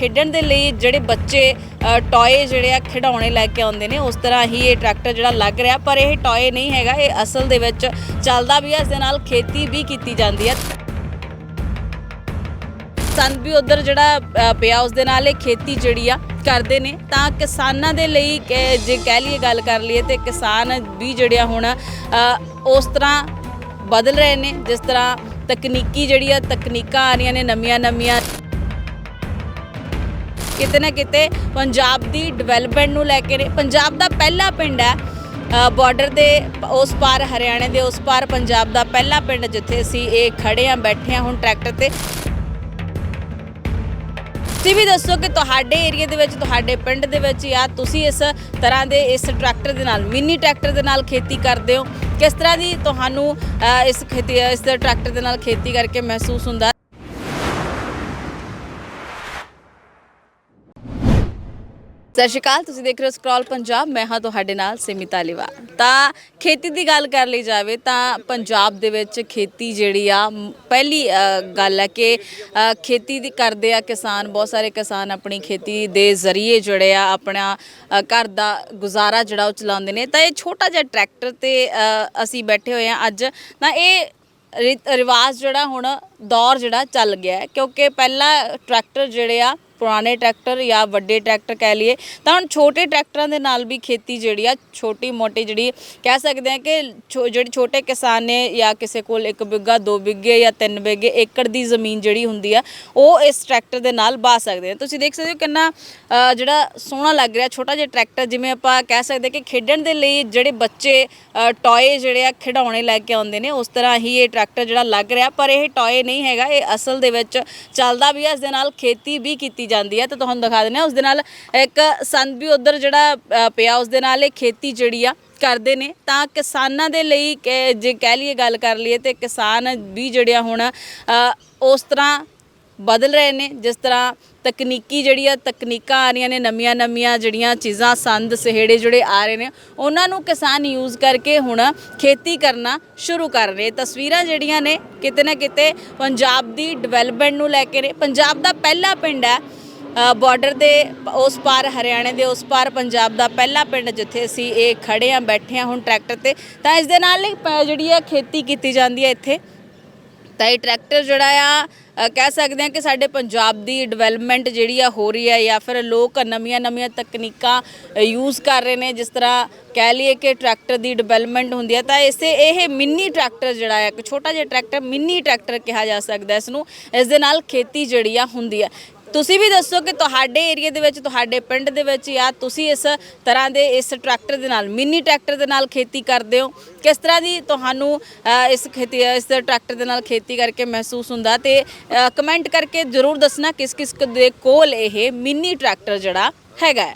ਖੇਡਣ ਦੇ ਲਈ ਜਿਹੜੇ ਬੱਚੇ ਟੌਏ ਜਿਹੜੇ ਆ ਖਿਡੌਣੇ ਲੈ ਕੇ ਆਉਂਦੇ ਨੇ, ਉਸ ਤਰ੍ਹਾਂ ਹੀ ਇਹ ਟਰੈਕਟਰ ਜਿਹੜਾ ਲੱਗ ਰਿਹਾ, ਪਰ ਇਹ ਟੌਏ ਨਹੀਂ ਹੈਗਾ, ਇਹ ਅਸਲ ਦੇ ਵਿੱਚ ਚੱਲਦਾ ਵੀ ਹੈ, ਇਸ ਦੇ ਨਾਲ ਖੇਤੀ ਵੀ ਕੀਤੀ ਜਾਂਦੀ ਹੈ। ਸੰਦ ਵੀ ਉਧਰ ਜਿਹੜਾ ਪਿਆ, ਉਸ ਦੇ ਨਾਲ ਇਹ ਖੇਤੀ ਜਿਹੜੀ ਆ ਕਰਦੇ ਨੇ, ਤਾਂ ਕਿਸਾਨਾਂ ਦੇ ਲਈ ਕਿ- ਜੇ ਕਹਿ ਲਈਏ, ਗੱਲ ਕਰ ਲਈਏ, ਤੇ ਕਿਸਾਨ ਵੀ ਜਿਹੜਿਆ ਹੁਣ ਉਸ ਤਰ੍ਹਾਂ ਬਦਲ ਰਹੇ ਨੇ, ਜਿਸ ਤਰ੍ਹਾਂ ਤਕਨੀਕੀ ਜਿਹੜੀ ਆ, ਤਕਨੀਕਾਂ ਆ ਰਹੀਆਂ ਨੇ ਨਵੀਆਂ ਨਵੀਆਂ ਕਿਤੇ ਨਾ ਕਿਤੇ ਪੰਜਾਬ ਦੀ ਡਿਵੈਲਪਮੈਂਟ ਨੂੰ ਲੈ ਕੇ ਨੇ ਪੰਜਾਬ ਦਾ ਪਹਿਲਾ ਪਿੰਡ ਹੈ ਬਾਰਡਰ ਦੇ ਉਸ ਪਾਰ, ਹਰਿਆਣੇ ਦੇ ਉਸ ਪਾਰ ਪੰਜਾਬ ਦਾ ਪਹਿਲਾ ਪਿੰਡ ਜਿੱਥੇ ਅਸੀਂ ਇਹ ਖੜੇ ਆ ਬੈਠੇ ਆ ਹੁਣ ਟਰੈਕਟਰ ਤੇ। ਤੁਸੀਂ ਵੀ ਦੱਸੋ ਕਿ ਤੁਹਾਡੇ ਏਰੀਆ ਦੇ ਵਿੱਚ, ਤੁਹਾਡੇ ਪਿੰਡ ਦੇ ਵਿੱਚ ਜਾਂ ਤੁਸੀਂ ਇਸ ਤਰ੍ਹਾਂ ਦੇ ਇਸ ਟਰੈਕਟਰ ਦੇ ਨਾਲ ਮਿੰਨੀ ਟਰੈਕਟਰ ਦੇ ਨਾਲ ਖੇਤੀ ਕਰਦੇ ਹੋ? ਕਿਸ ਤਰ੍ਹਾਂ ਦੀ ਤੁਹਾਨੂੰ ਇਸ ਖੇਤੀ ਇਸ ਟਰੈਕਟਰ ਦੇ ਨਾਲ ਖੇਤੀ ਕਰਕੇ ਮਹਿਸੂਸ ਹੁੰਦਾ? ਸਤਿ ਸ਼੍ਰੀ ਅਕਾਲ, ਤੁਸੀਂ ਦੇਖ ਰਹੇ ਹੋ ਸਕਰੋਲ ਪੰਜਾਬ ਮੈਂ ਹਾਂ ਤੁਹਾਡੇ ਨਾਲ ਸਿਮਿਤਾ ਤਾਲੀਵਾਲ ਤਾਂ ਖੇਤੀ ਦੀ ਗੱਲ ਕਰ ਲਈ ਜਾਵੇ ਤਾਂ ਪੰਜਾਬ ਦੇ ਵਿੱਚ ਖੇਤੀ ਜਿਹੜੀ ਆ ਪਹਿਲੀ ਗੱਲ ਹੈ ਕਿ ਖੇਤੀ ਦੀ ਕਰਦੇ ਆ ਕਿਸਾਨ, ਬਹੁਤ ਸਾਰੇ ਕਿਸਾਨ ਆਪਣੀ ਖੇਤੀ ਦੇ ਜ਼ਰੀਏ ਜਿਹੜੇ ਆ ਆਪਣਾ ਘਰ ਦਾ ਗੁਜ਼ਾਰਾ ਜਿਹੜਾ ਉਹ ਚਲਾਉਂਦੇ ਨੇ। ਤਾਂ ਇਹ ਛੋਟਾ ਜਿਹਾ ਟਰੈਕਟਰ ਤੇ ਅਸੀਂ ਬੈਠੇ ਹੋਏ ਆ ਅੱਜ। ਤਾਂ ਇਹ ਰਿਵਾਜ ਜਿਹੜਾ ਹੁਣ ਦੌਰ ਜਿਹੜਾ ਚੱਲ ਗਿਆ ਕਿਉਂਕਿ ਪਹਿਲਾਂ ਟਰੈਕਟਰ ਜਿਹੜੇ ਆ ਪੁਰਾਣੇ ਟਰੈਕਟਰ ਜਾਂ ਵੱਡੇ ਟਰੈਕਟਰ ਕਹਿ ਲਈਏ, ਤਾਂ ਹੁਣ ਛੋਟੇ ਟਰੈਕਟਰਾਂ ਦੇ ਨਾਲ ਵੀ ਖੇਤੀ ਜਿਹੜੀ ਆ, ਛੋਟੀ ਮੋਟੀ ਜਿਹੜੀ ਕਹਿ ਸਕਦੇ ਆ ਕਿ ਛੋ- ਜਿਹੜੇ ਛੋਟੇ ਕਿਸਾਨ ਨੇ ਜਾਂ ਕਿਸੇ ਕੋਲ ਇੱਕ ਬਿੱਗਾ, ਦੋ ਬਿੱਗੇ ਜਾਂ ਤਿੰਨ ਬਿੱਗੇ ਏਕੜ ਦੀ ਜ਼ਮੀਨ ਜਿਹੜੀ ਹੁੰਦੀ ਆ, ਉਹ ਇਸ ਟਰੈਕਟਰ ਦੇ ਨਾਲ ਬਾ ਸਕਦੇ ਆ। ਤੁਸੀਂ ਦੇਖ ਸਕਦੇ ਹੋ ਕਿੰਨਾ ਜਿਹੜਾ ਸੋਹਣਾ ਲੱਗ ਰਿਹਾ, ਛੋਟਾ ਜਿਹਾ ਟਰੈਕਟਰ, ਜਿਵੇਂ ਆਪਾਂ ਕਹਿ ਸਕਦੇ ਕਿ ਖੇਡਣ ਦੇ ਲਈ ਜਿਹੜੇ ਬੱਚੇ ਟੌਏ ਜਿਹੜੇ ਆ ਖਿਡੌਣੇ ਲੈ ਕੇ ਆਉਂਦੇ ਨੇ, ਉਸ ਤਰ੍ਹਾਂ ਹੀ ਇਹ ਟਰੈਕਟਰ ਜਿਹੜਾ ਲੱਗ ਰਿਹਾ, ਪਰ ਇਹ ਟੌਏ ਨਹੀਂ ਹੈਗਾ, ਇਹ ਅਸਲ ਦੇ ਵਿੱਚ ਚੱਲਦਾ ਵੀ ਹੈ ਇਸ ਦੇ ਨਾਲ ਖੇਤੀ ਵੀ ਕੀਤੀ ਜਾਂਦੀ ਹੈ ਤਾਂ ਤੁਹਾਨੂੰ ਦਿਖਾ ਦਿੰਦੇ ਹਾਂ ਉਸ ਦੇ ਨਾਲ ਇੱਕ ਸੰਦ ਵੀ ਉਧਰ ਜਿਹੜਾ ਪਿਆ, ਉਸ ਦੇ ਨਾਲ ਇਹ ਖੇਤੀ ਜਿਹੜੀ ਆ, ਕਰਦੇ ਨੇ। ਤਾਂ ਕਿਸਾਨਾਂ ਦੇ ਲਈ ਕਿ- ਜੇ ਕਹਿ ਲਈਏ, ਗੱਲ ਕਰ ਲਈਏ, ਤੇ ਕਿਸਾਨ ਵੀ ਜਿਹੜਿਆ ਹੁਣ ਉਸ ਤਰ੍ਹਾਂ ਬਦਲ ਰਹੇ ਨੇ। ਜਿਸ ਤਰ੍ਹਾਂ ਤਕਨੀਕੀ ਜਿਹੜੀ ਆ, ਤਕਨੀਕਾਂ ਆ ਰਹੀਆਂ ਨੇ, ਨਵੀਆਂ ਨਵੀਆਂ ਜਿਹੜੀਆਂ ਚੀਜ਼ਾਂ, ਸੰਦ, ਸਹੇੜੇ ਜਿਹੜੇ ਆ ਰਹੇ ਨੇ, ਉਹਨਾਂ ਨੂੰ ਕਿਸਾਨ ਯੂਜ਼ ਕਰਕੇ ਹੁਣ ਖੇਤੀ ਕਰਨਾ ਸ਼ੁਰੂ ਕਰ ਰਹੇ ਤਸਵੀਰਾਂ ਜਿਹੜੀਆਂ ਨੇ, ਕਿਤੇ ਨਾ ਕਿਤੇ ਪੰਜਾਬ ਦੀ ਡਿਵੈਲਪਮੈਂਟ ਨੂੰ ਲੈ ਕੇ ਨੇ। ਪੰਜਾਬ ਦਾ ਪਹਿਲਾ ਪਿੰਡ ਹੈ ਬਾਰਡਰ ਦੇ ਉਸ ਪਾਰ, ਹਰਿਆਣੇ ਦੇ ਉਸ ਪਾਰ, ਪੰਜਾਬ ਦਾ ਪਹਿਲਾ ਪਿੰਡ ਜਿੱਥੇ ਅਸੀਂ ਇਹ ਖੜੇ ਆ, ਬੈਠੇ ਆ ਹੁਣ ਟਰੈਕਟਰ ਤੇ, ਤਾਂ ਇਸ ਦੇ ਨਾਲ ਪ- ਜਿਹੜੀ ਆ ਖੇਤੀ ਕੀਤੀ ਜਾਂਦੀ ਹੈ ਇੱਥੇ। ਤਾਂ ਇਹ ਟਰੈਕਟਰ ਜਿਹੜਾ ਆ ਕਹਿ ਸਕਦੇ ਹਾਂ ਕਿ ਸਾਡੇ ਪੰਜਾਬ ਦੀ ਡਿਵੈਲਪਮੈਂਟ ਜਿਹੜੀ ਆ ਹੋ ਰਹੀ ਹੈ ਜਾਂ ਫਿਰ ਲੋਕ ਨਵੀਆਂ ਨਵੀਆਂ ਤਕਨੀਕਾਂ ਯੂਜ਼ ਕਰ ਰਹੇ ਨੇ, ਜਿਸ ਤਰ੍ਹਾਂ ਕਹਿ ਲਈਏ ਕਿ ਟਰੈਕਟਰ ਦੀ ਡਿਵੈਲਪਮੈਂਟ ਹੁੰਦੀ ਹੈ, ਤਾਂ ਇਸੇ ਇਹ ਮਿੰਨੀ ਟਰੈਕਟਰ ਜਿਹੜਾ ਹੈ ਇੱਕ ਛੋਟਾ ਜਿਹਾ ਟਰੈਕਟਰ ਮਿੰਨੀ ਟਰੈਕਟਰ ਕਿਹਾ ਜਾ ਸਕਦਾ ਇਸ ਨੂੰ। ਇਸ ਦੇ ਨਾਲ ਖੇਤੀ ਜਿਹੜੀ ਆ ਹੁੰਦੀ ਹੈ। ਤੁਸੀਂ ਵੀ ਦੱਸੋ ਕਿ ਤੁਹਾਡੇ ਏਰੀਆ ਦੇ ਵਿੱਚ, ਤੁਹਾਡੇ ਪਿੰਡ ਦੇ ਵਿੱਚ ਜਾਂ ਤੁਸੀਂ ਇਸ ਤਰ੍ਹਾਂ ਦੇ ਇਸ ਟਰੈਕਟਰ ਦੇ ਨਾਲ, ਮਿੰਨੀ ਟਰੈਕਟਰ ਦੇ ਨਾਲ ਖੇਤੀ ਕਰਦੇ ਹੋ? ਕਿਸ ਤਰ੍ਹਾਂ ਦੀ ਤੁਹਾਨੂੰ ਇਸ ਖੇਤੀ, ਇਸ ਟਰੈਕਟਰ ਦੇ ਨਾਲ ਖੇਤੀ ਕਰਕੇ ਮਹਿਸੂਸ ਹੁੰਦਾ ਤੇ ਕਮੈਂਟ ਕਰਕੇ ਜ਼ਰੂਰ ਦੱਸਣਾ ਕਿਸ ਕਿਸ ਦੇ ਕੋਲ ਇਹ ਮਿੰਨੀ ਟਰੈਕਟਰ ਜਿਹੜਾ ਹੈਗਾ